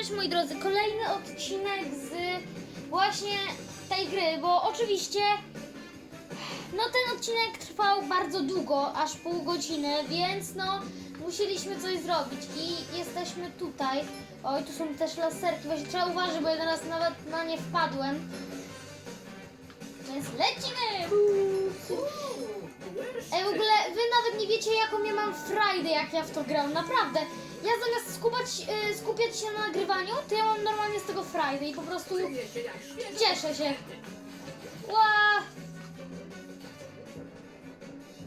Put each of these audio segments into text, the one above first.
Cześć moi drodzy, kolejny odcinek z właśnie tej gry, bo oczywiście no ten odcinek trwał bardzo długo, aż pół godziny, więc no musieliśmy coś zrobić i jesteśmy tutaj. Oj, tu są też laserki, właśnie trzeba uważać, bo ja teraz nawet na nie wpadłem. Więc lecimy! Ej, w ogóle wy nawet nie wiecie jaką ja mam frajdę jak ja w to gram, naprawdę. Ja zamiast skupać, y, skupiać się na nagrywaniu, to ja mam normalnie z tego frajdę i po prostu cieszę się. Ła!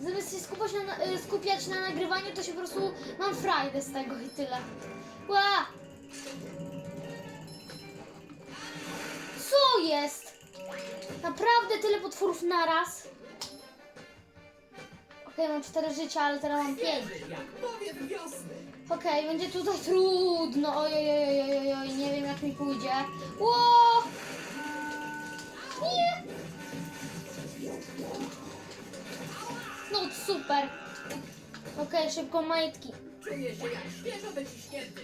Zamiast się skupiać na, y, skupiać na nagrywaniu, to się po prostu mam frajdę z tego i tyle. Ła! Co jest? Naprawdę tyle potworów naraz? Okej, mam cztery życia, ale teraz mam pięć. Jak powiew wiosny. Okej, będzie tutaj trudno. Oj, oj, oj, oj, oj, oj, nie wiem jak mi pójdzie. Ło! Nie! No super. Okej, szybko majtki. Czuję się jak świeżo wyciśnięty.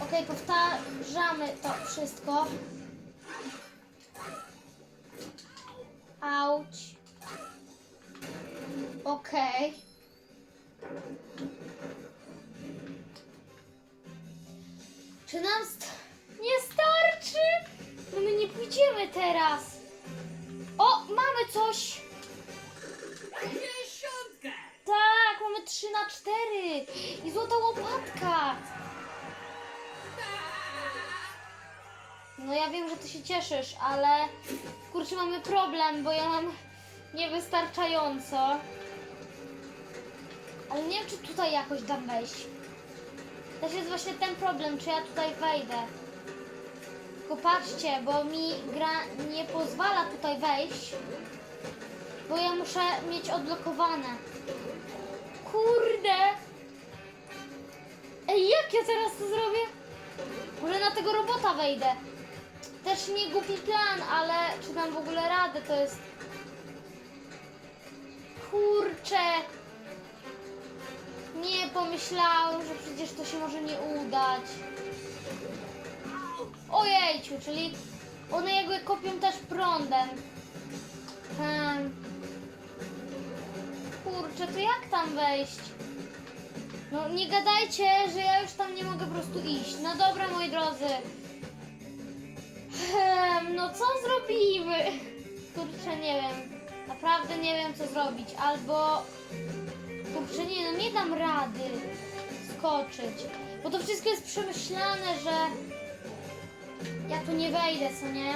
Okej, powtarzamy to wszystko. Auć. Okej. Czy nam st- nie starczy? No my nie pójdziemy teraz. O, mamy coś. Dziesiątkę! Tak, mamy 3 na 4 i złota łopatka. No ja wiem, że ty się cieszysz, ale kurczę, mamy problem, bo ja mam niewystarczająco. Ale nie wiem, czy tutaj jakoś dam wejść. Też jest właśnie ten problem, czy ja tutaj wejdę. Tylko patrzcie, bo mi gra nie pozwala tutaj wejść, bo ja muszę mieć odblokowane. Kurde! Ej, jak ja teraz to zrobię? Może na tego robota wejdę. Też nie głupi plan, ale czy dam w ogóle radę, to jest... Kurczę! Pomyślałem, że przecież to się może nie udać. Ojejciu, czyli one jakby kopią też prądem. Hmm. Kurczę, to jak tam wejść? No nie gadajcie, że ja już tam nie mogę po prostu iść. No dobra, moi drodzy. Ehm, no co zrobimy? Kurczę, nie wiem. Naprawdę nie wiem, co zrobić. Albo... Kurczę, nie, no nie dam rady skoczyć. Bo to wszystko jest przemyślane, że ja tu nie wejdę, co nie?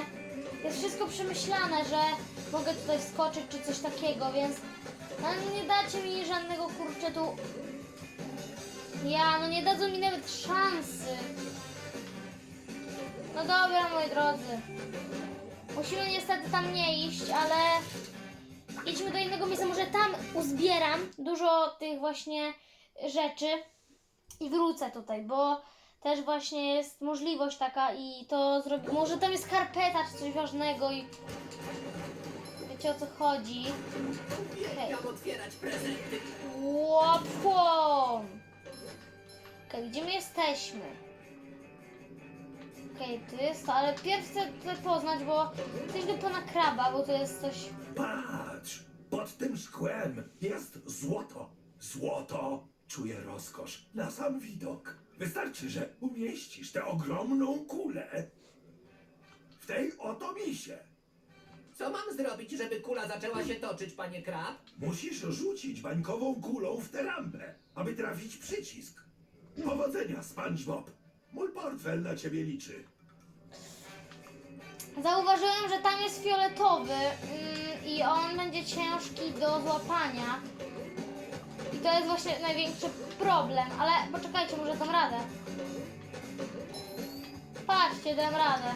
Jest wszystko przemyślane, że mogę tutaj wskoczyć czy coś takiego, więc no, nie dacie mi żadnego kurczę tu. Ja, no nie dadzą mi nawet szansy. No dobra, moi drodzy. Musimy niestety tam nie iść, ale idźmy do innego miejsca. Może tam uzbieram dużo tych właśnie rzeczy i wrócę tutaj, bo też właśnie jest możliwość taka i to zrobię. Może tam jest karpeta czy coś ważnego i wiecie o co chodzi. Uwielbiam otwierać prezenty. Łapą! Okej, gdzie my jesteśmy? Okej, tu jest to, ale pierw chcę tutaj poznać, bo coś do pana kraba, bo to jest coś... Patrz, pod tym szkłem jest złoto. Złoto czuje rozkosz na sam widok. Wystarczy, że umieścisz tę ogromną kulę w tej oto misie. Co mam zrobić, żeby kula zaczęła się toczyć, panie krab? Musisz rzucić bańkową kulą w tę rampę, aby trafić przycisk. Powodzenia, SpongeBob. Mój portfel na ciebie liczy. Zauważyłem, że tam jest fioletowy mm, i on będzie ciężki do złapania. I to jest właśnie największy problem, ale poczekajcie, może dam radę. Patrzcie, dam radę.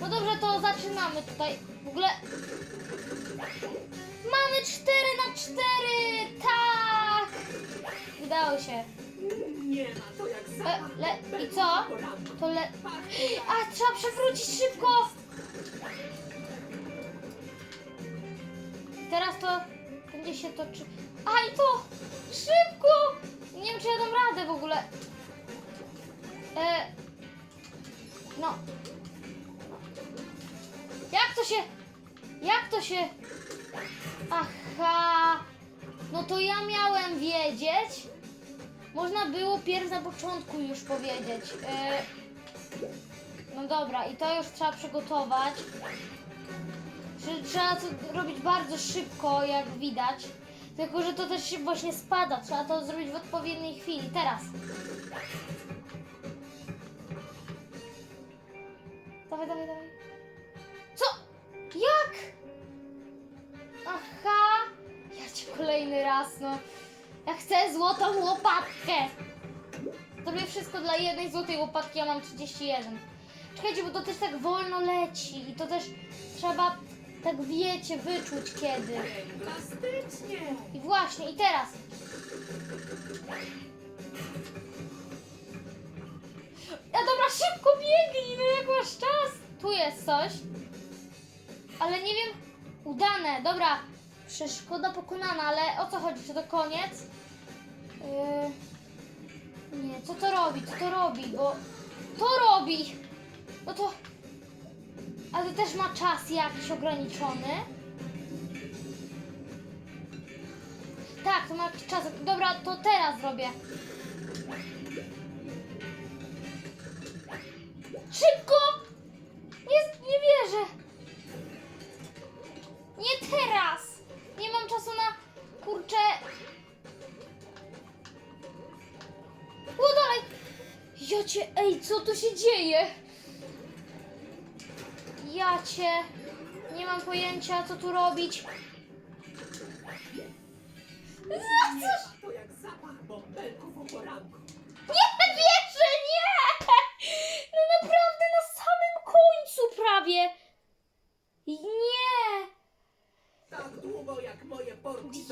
No dobrze, to zaczynamy tutaj. W ogóle... Mamy 4 na 4! Tak! Udało się. Nie ma to jak E, le, I co? To le... A, trzeba przewrócić szybko! Teraz to będzie się toczy. A i to! Szybko! Nie wiem, czy ja dam radę w ogóle. E, no. Jak to się... Jak to się... Aha. No to ja miałem wiedzieć. Można było pierw na początku już powiedzieć. E, no dobra, i to już trzeba przygotować. Czy Trzeba to robić bardzo szybko, jak widać. Tylko, że to też się właśnie spada. Trzeba to zrobić w odpowiedniej chwili. Teraz. Dawaj, dawaj, dawaj. Co? Jak? Aha. Ja cię kolejny raz, no. Ja chcę złotą łopatkę. Zrobię wszystko dla jednej złotej łopatki, ja mam 31. Czekajcie, bo to też tak wolno leci i to też trzeba, tak wiecie, wyczuć kiedy. Plastycznie. I właśnie, i teraz. Ja dobra, szybko biegnij, no jak masz czas. Tu jest coś. Ale nie wiem, udane, dobra. Przeszkoda pokonana, ale o co chodzi? Czy to koniec? Yy... Nie, co to robi? Co to robi? Bo to robi! No to... Ale też ma czas jakiś ograniczony. Tak, to ma jakiś czas. Dobra, to teraz zrobię. Szybko! Nie, nie wierzę. Nie teraz. Nie mam czasu na kurczę. O dalej. Ja cię, ej, co tu się dzieje? Cię. Nie mam pojęcia, co tu robić. Za coś To jak zapach bąbelków o poranku. Nie wierzę, nie! No naprawdę na samym końcu prawie. Nie! Tak długo jak moje porki.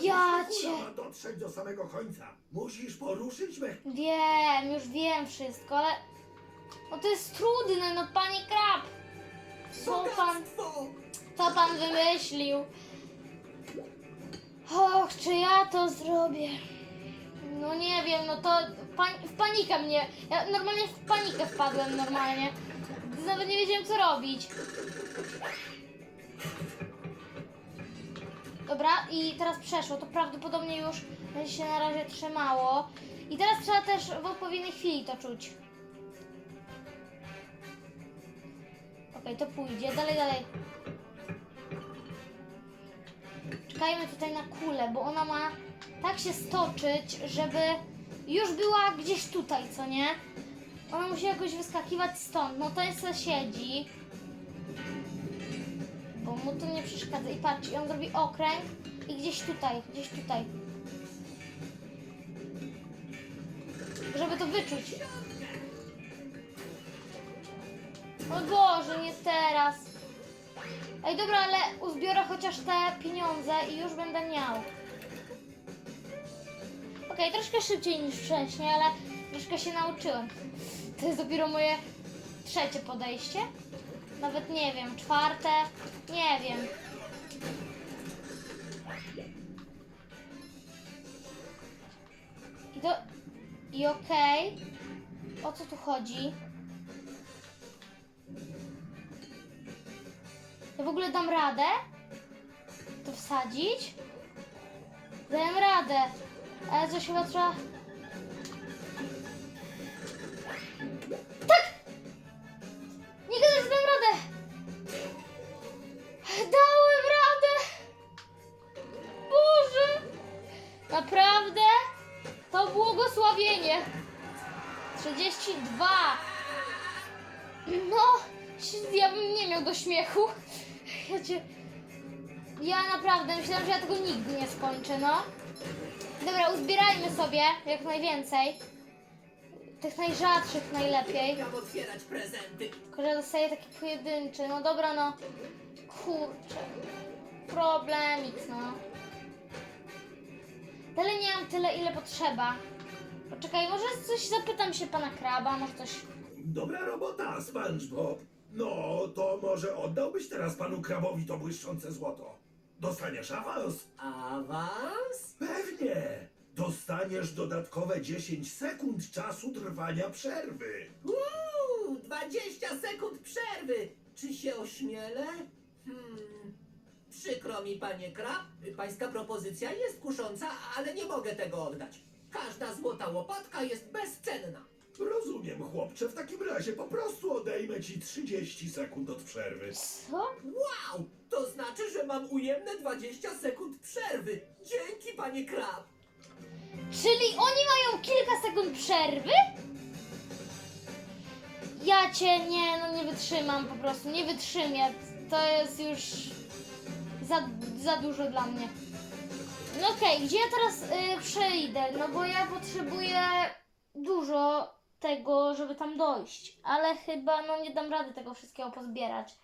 cię. Ma dotrzeć do samego końca. Musisz poruszyć me... Wiem, już wiem wszystko, ale... No to jest trudne, no panie Krab. Co pan, co pan wymyślił? Och, czy ja to zrobię? No nie wiem, no to pan, w panikę mnie. Ja normalnie w panikę wpadłem normalnie. Nawet nie wiedziałem co robić. Dobra, i teraz przeszło. To prawdopodobnie już będzie się na razie trzymało. I teraz trzeba też w odpowiedniej chwili to czuć. Okej, to pójdzie. Dalej, dalej. Czekajmy tutaj na kulę, bo ona ma tak się stoczyć, żeby już była gdzieś tutaj, co nie? Ona musi jakoś wyskakiwać stąd. No to jest siedzi. Bo mu to nie przeszkadza. I patrz, i on zrobi okręg i gdzieś tutaj, gdzieś tutaj. Żeby to wyczuć. O Boże, nie teraz. Ej, dobra, ale uzbiorę chociaż te pieniądze i już będę miał. Okej, troszkę szybciej niż wcześniej, ale troszkę się nauczyłem. To jest dopiero moje trzecie podejście. Nawet nie wiem, czwarte, nie wiem. I to... I okej. O co tu chodzi? Ja w ogóle dam radę? To wsadzić? Dałem radę. Ale coś chyba trzeba... no. Dobra, uzbierajmy sobie jak najwięcej. Tych najrzadszych najlepiej. Tylko, że dostaję taki pojedynczy. No dobra, no. Kurczę. Problemik, no. Dalej nie mam tyle, ile potrzeba. Poczekaj, może coś zapytam się pana kraba, może coś... Dobra robota, SpongeBob. No, to może oddałbyś teraz panu krabowi to błyszczące złoto. Dostaniesz awans? Awans? Pewnie. dostaniesz dodatkowe 10 sekund czasu trwania przerwy. Uuu, 20 sekund przerwy. Czy się ośmielę? Hmm. Przykro mi, panie Krab. Pańska propozycja jest kusząca, ale nie mogę tego oddać. Każda złota łopatka jest bezcenna. Rozumiem, chłopcze, w takim razie po prostu odejmę ci 30 sekund od przerwy. Co? Wow! To znaczy, że mam ujemne 20 sekund przerwy. Dzięki, panie Krab. Czyli oni mają kilka sekund przerwy? Ja cię nie, no nie wytrzymam po prostu, nie wytrzymię. To jest już za, za dużo dla mnie. No okej, gdzie ja teraz y, przejdę? No bo ja potrzebuję dużo tego, żeby tam dojść. Ale chyba no nie dam rady tego wszystkiego pozbierać.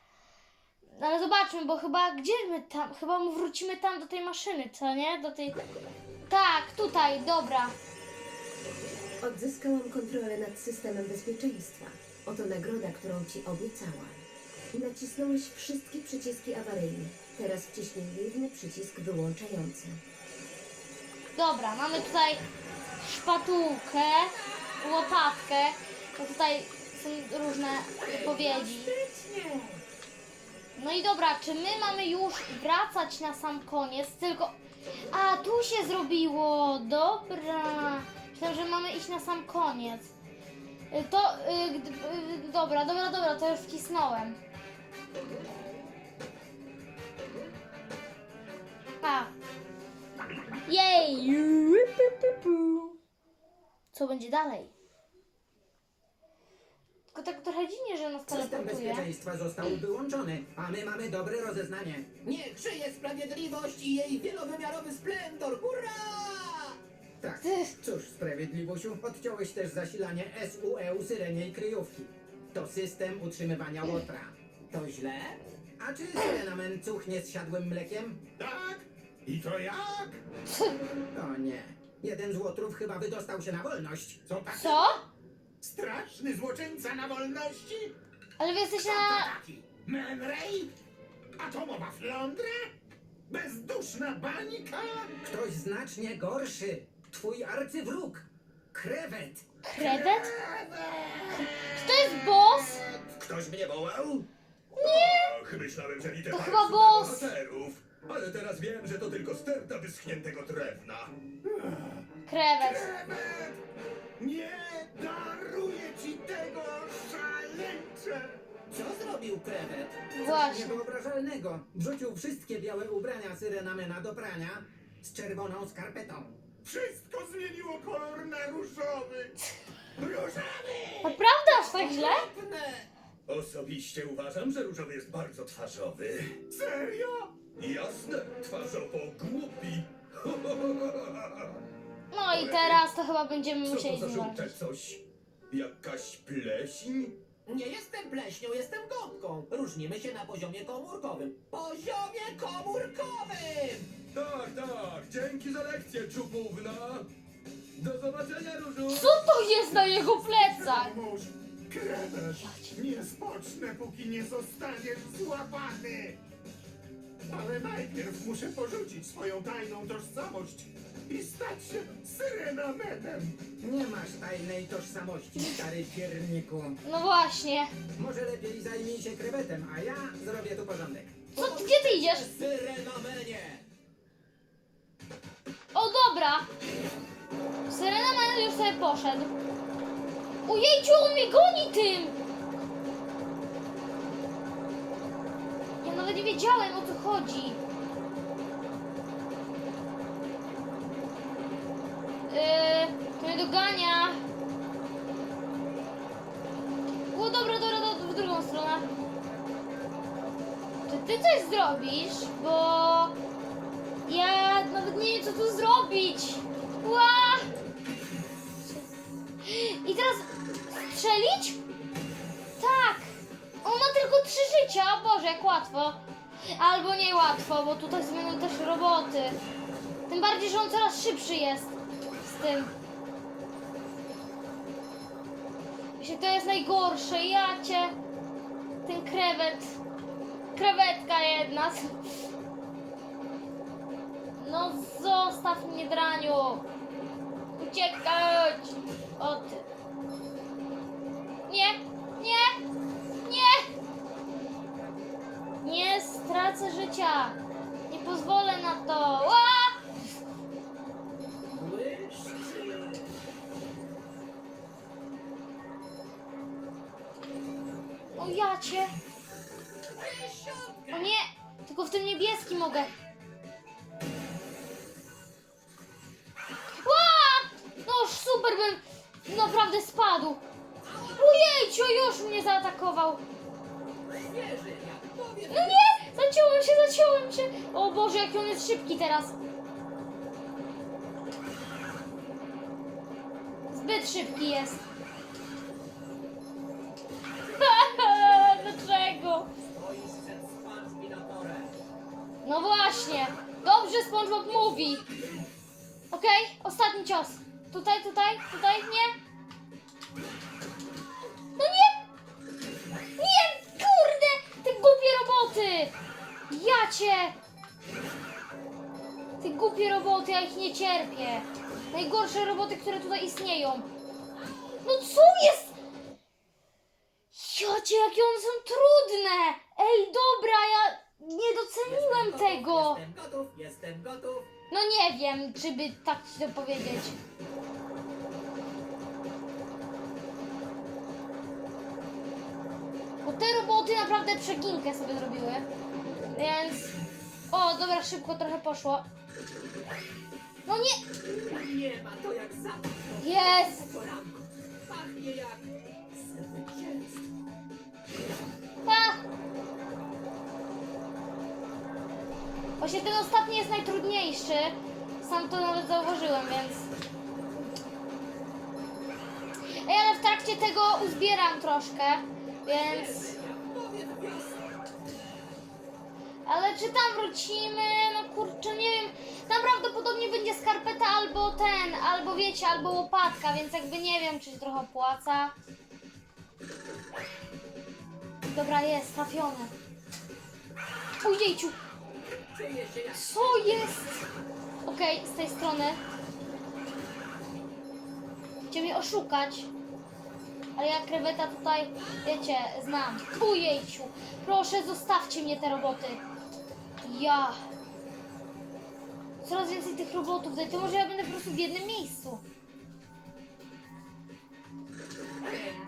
No Ale zobaczmy, bo chyba gdzie my tam, chyba my wrócimy tam do tej maszyny, co nie? Do tej... Tak, tutaj, dobra. Odzyskałam kontrolę nad systemem bezpieczeństwa. Oto nagroda, którą ci obiecałam. Nacisnąłeś wszystkie przyciski awaryjne. Teraz wciśnij główny przycisk wyłączający. Dobra, mamy tutaj szpatułkę, łopatkę. No tutaj są różne wypowiedzi. No i dobra, czy my mamy już wracać na sam koniec? Tylko. A, tu się zrobiło! Dobra. Myślałam, że mamy iść na sam koniec. Y, To. Y, y, dobra, dobra, dobra, to już wcisnąłem. A. Jej! Co będzie dalej? Tylko tak trochę dziwnie, że nas System teleportuje. bezpieczeństwa został wyłączony, a my mamy dobre rozeznanie. Niech żyje sprawiedliwość i jej wielowymiarowy splendor. Hurra! Tak, cóż, Sprawiedliwościu, odciąłeś też zasilanie SUEU syreniej kryjówki. To system utrzymywania łotra. To źle? A czy syrenamen cuchnie z siadłym mlekiem? Tak? I to jak? O nie. Jeden z łotrów chyba wydostał się na wolność. Co tak? Co? Straszny złoczyńca na wolności? Ale wy jesteście Co to na... taki? Man Ray? Atomowa flądra? Bezduszna bańka? Ktoś znacznie gorszy. Twój arcywróg. Krewet. Krewet? Czy to jest boss? Ktoś mnie wołał? Nie! Och, myślałem, że To chyba boss. Ale teraz wiem, że to tylko sterta wyschniętego drewna. Krewet. Kremet! Nie daruję ci tego, szaleńcze! Co zrobił krewet? Właśnie. Niewyobrażalnego. Wrzucił wszystkie białe ubrania syrenamena do prania z czerwoną skarpetą. Wszystko zmieniło kolor na różowy. Różowy! Naprawdę aż tak źle? Osobiście uważam, że różowy jest bardzo twarzowy. Serio? Jasne, twarzowo głupi. No i teraz to chyba będziemy Co musieli to za żółte zobaczyć. coś? Jakaś pleśń? Nie jestem pleśnią, jestem gąbką. Różnimy się na poziomie komórkowym. Poziomie komórkowym! Tak, tak, dzięki za lekcję, czupówna. Do zobaczenia, Różu. Co to jest na jego plecach? Mąż, kremet, nie spocznę, póki nie zostaniesz złapany. Ale najpierw muszę porzucić swoją tajną tożsamość i stać się syrenamenem. Nie masz tajnej tożsamości, stary pierniku. No właśnie. Może lepiej zajmij się krewetem, a ja zrobię tu porządek. Co, gdzie ty idziesz? Syrenamenie! O dobra. Syrena Man już sobie poszedł. Ojejciu, on mnie goni tym! Ja nawet nie wiedziałem o co chodzi. Yy, to mnie dogania. O dobra, dobra, dobra, w drugą stronę. Czy ty coś zrobisz? Bo ja nawet nie wiem co tu zrobić. Ła! I teraz strzelić? Tak. On ma tylko trzy życia. O Boże, jak łatwo. Albo nie łatwo, bo tutaj zmienią też roboty. Tym bardziej, że on coraz szybszy jest tym. Jeśli to jest najgorsze, ja cię... Ten krewet... Krewetka jedna. No zostaw mnie, draniu. uciekać! O ty. Nie, nie, nie! Nie stracę życia! Nie pozwolę na to! Ła! Ja. O nie! Tylko w tym niebieskim mogę. Ła! No super bym naprawdę spadł. Ojejciu, już mnie zaatakował. No nie! Zaciąłem się, zaciąłem się! O Boże, jaki on jest szybki teraz! Zbyt szybki jest. No właśnie. Dobrze SpongeBob mówi. Okej, ostatni cios. Tutaj, tutaj, tutaj, nie? No nie! Nie! Kurde! Te głupie roboty! Ja cię! Te głupie roboty, ja ich nie cierpię. Najgorsze roboty, które tutaj istnieją. No co jest? Jocie, jakie one są trudne! Ej, dobra, ja nie doceniłem Jestem tego. Gotów, jestem gotów, jestem gotów. No nie wiem, czy by tak ci to powiedzieć. Bo te roboty naprawdę przeginkę sobie zrobiły. Więc... O, dobra, szybko trochę poszło. No nie! Nie ma to jak zapach. Jest! Poranku. Pachnie jak Właśnie ten ostatni jest najtrudniejszy. Sam to nawet zauważyłem, więc... Ej, ale w trakcie tego uzbieram troszkę, więc... Ale czy tam wrócimy? No kurczę, nie wiem. Tam prawdopodobnie będzie skarpeta albo ten, albo wiecie, albo łopatka, więc jakby nie wiem, czy się trochę opłaca. Dobra, jest, trafione. Ujejciu, co jest? Okej, z tej strony. Chciał mnie oszukać. Ale ja kreweta tutaj, wiecie, znam. Ujejciu, proszę zostawcie mnie te roboty. Ja. Coraz więcej tych robotów. To może ja będę po prostu w jednym miejscu.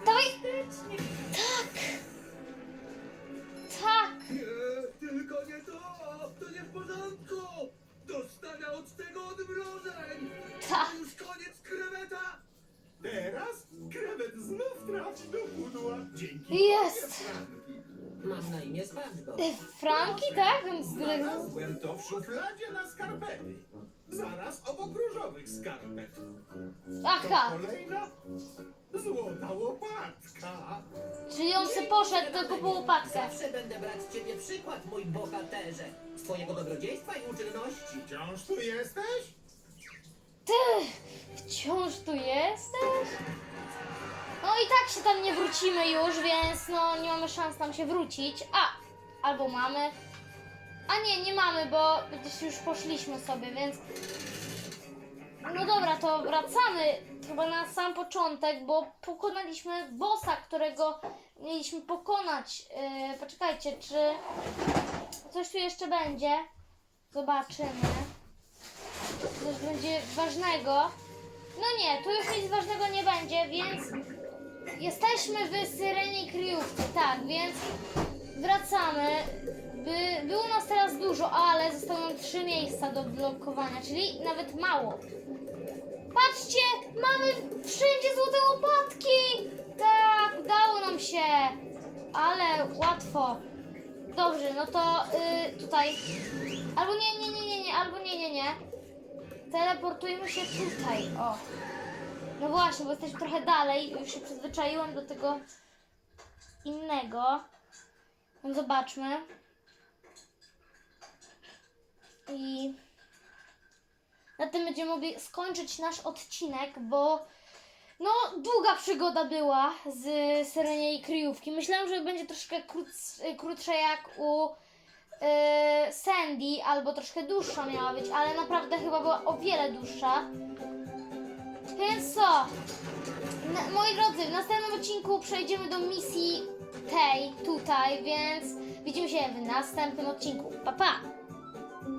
Dawaj! To już koniec kreweta! Teraz krewet znów trafi do pudła. Dzięki Jest. Mam na imię SpongeBob. E, Franki, tak? Więc Znalazłem to w szufladzie na skarpety. Zaraz obok różowych skarpet. To Aha! kolejna złota łopatka. Czyli on se poszedł tylko po łopatkę. Zawsze będę brać z ciebie przykład, mój bohaterze. Z twojego dobrodziejstwa i uczynności. Wciąż tu jesteś? Ty! Wciąż tu jesteś? No i tak się tam nie wrócimy już, więc no nie mamy szans tam się wrócić. A! Albo mamy. A nie, nie mamy, bo przecież już poszliśmy sobie, więc... No dobra, to wracamy chyba na sam początek, bo pokonaliśmy bossa, którego mieliśmy pokonać. Yy, poczekajcie, czy coś tu jeszcze będzie? Zobaczymy. Coś będzie ważnego. No nie, tu już nic ważnego nie będzie, więc jesteśmy w Syreniej Kryjówce, tak, więc wracamy. By, było nas teraz dużo, ale zostały nam trzy miejsca do blokowania, czyli nawet mało. Patrzcie, mamy wszędzie złote łopatki! Tak, udało nam się, ale łatwo. Dobrze, no to y, tutaj. Albo nie, nie, nie, nie, nie, albo nie, nie, nie. Teleportujmy się tutaj, o. No właśnie, bo jesteśmy trochę dalej, już się przyzwyczaiłam do tego innego. No zobaczmy. I na tym będziemy mogli skończyć nasz odcinek, bo no długa przygoda była z Syreniej Kryjówki. Myślałam, że będzie troszkę krótsz, krótsza jak u yy, Sandy, albo troszkę dłuższa miała być, ale naprawdę chyba była o wiele dłuższa. Więc co? Na, moi drodzy, w następnym odcinku przejdziemy do misji tej tutaj, więc widzimy się w następnym odcinku. Pa pa!